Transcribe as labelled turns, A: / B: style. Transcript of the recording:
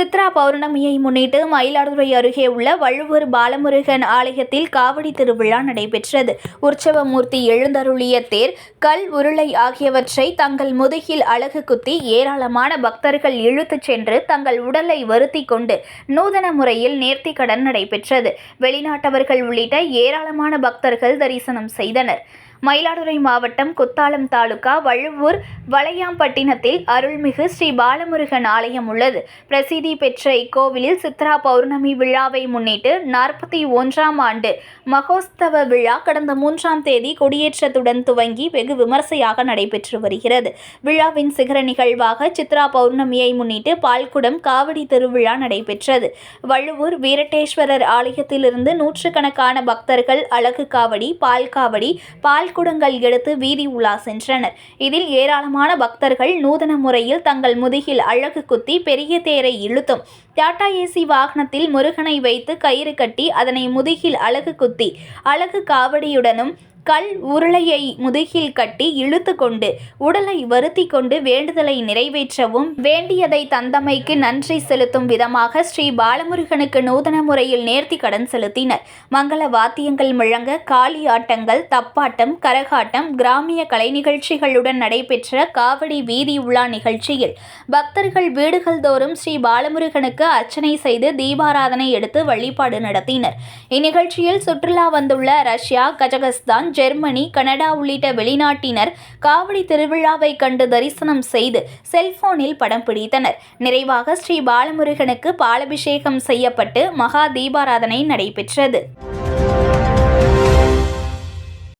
A: சித்ரா பௌர்ணமியை முன்னிட்டு மயிலாடுதுறை அருகே உள்ள வள்ளுவர் பாலமுருகன் ஆலயத்தில் காவடி திருவிழா நடைபெற்றது. உற்சவமூர்த்தி எழுந்தருளிய தேர் கல் உருளை ஆகியவற்றை தங்கள் முதுகில் அழகு குத்தி ஏராளமான பக்தர்கள் இழுத்துச் சென்று தங்கள் உடலை வருத்தி கொண்டு நூதன முறையில் நேர்த்திக்கடன் நடைபெற்றது. வெளிநாட்டவர்கள் உள்ளிட்ட ஏராளமான பக்தர்கள் தரிசனம் செய்தனர். மயிலாடுதுறை மாவட்டம் குத்தாலம் தாலுகா வழுவூர் வளையாம்பட்டினத்தில் அருள்மிகு ஸ்ரீ பாலமுருகன் ஆலயம் உள்ளது. பிரசித்தி பெற்ற இக்கோவிலில் சித்ரா பௌர்ணமி விழாவை முன்னிட்டு நாற்பத்தி ஒன்றாம் ஆண்டு மகோஸ்தவ விழா கடந்த மூன்றாம் தேதி கொடியேற்றத்துடன் துவங்கி வெகு விமர்சையாக நடைபெற்று வருகிறது. விழாவின் சிகர நிகழ்வாக சித்ரா பௌர்ணமியை முன்னிட்டு பால்குடம் காவடி திருவிழா நடைபெற்றது. வள்ளுவூர் வீரட்டேஸ்வரர் ஆலயத்திலிருந்து நூற்றுக்கணக்கான பக்தர்கள் அழகு காவடி பால் காவடி பால் குடங்கள் எடுத்து வீதி உலா சென்றனர். இதில் ஏராளமான பக்தர்கள் நூதன முறையில் தங்கள் முதுகில் அழகு குத்தி பெரிய தேரை இழுத்தும். டாடா ஏசி வாகனத்தில் முருகனை வைத்து கயிறு கட்டி அதனை முதுகில் அழகு குத்தி அழகு காவடியுடனும் கல் உருளையை முதுகில் கட்டி இழுத்து கொண்டு உடலை வருத்தி கொண்டு வேண்டுதலை நிறைவேற்றவும் வேண்டியதை தந்தமைக்கு நன்றி செலுத்தும் விதமாக ஸ்ரீ பாலமுருகனுக்கு நூதன முறையில் நேர்த்தி கடன் செலுத்தினர். மங்கள வாத்தியங்கள் முழங்க காளி ஆட்டங்கள் தப்பாட்டம் கரகாட்டம் கிராமிய கலை நிகழ்ச்சிகளுடன் நடைபெற்ற காவடி வீதி உலா நிகழ்ச்சியில் பக்தர்கள் வீடுகள் தோறும் ஸ்ரீ பாலமுருகனுக்கு அர்ச்சனை செய்து தீபாராதனை எடுத்து வழிபாடு நடத்தினர். இந்நிகழ்ச்சியில் சுற்றுலா வந்துள்ள ரஷ்யா கஜகஸ்தான் ஜெர்மனி கனடா உள்ளிட்ட வெளிநாட்டினர் காவடி திருவிழாவை கண்டு தரிசனம் செய்து செல்போனில் படம் பிடித்தனர். நிறைவாக ஸ்ரீ பாலமுருகனுக்கு பாலபிஷேகம் செய்யப்பட்டு மகா தீபாராதனை நடைபெற்றது.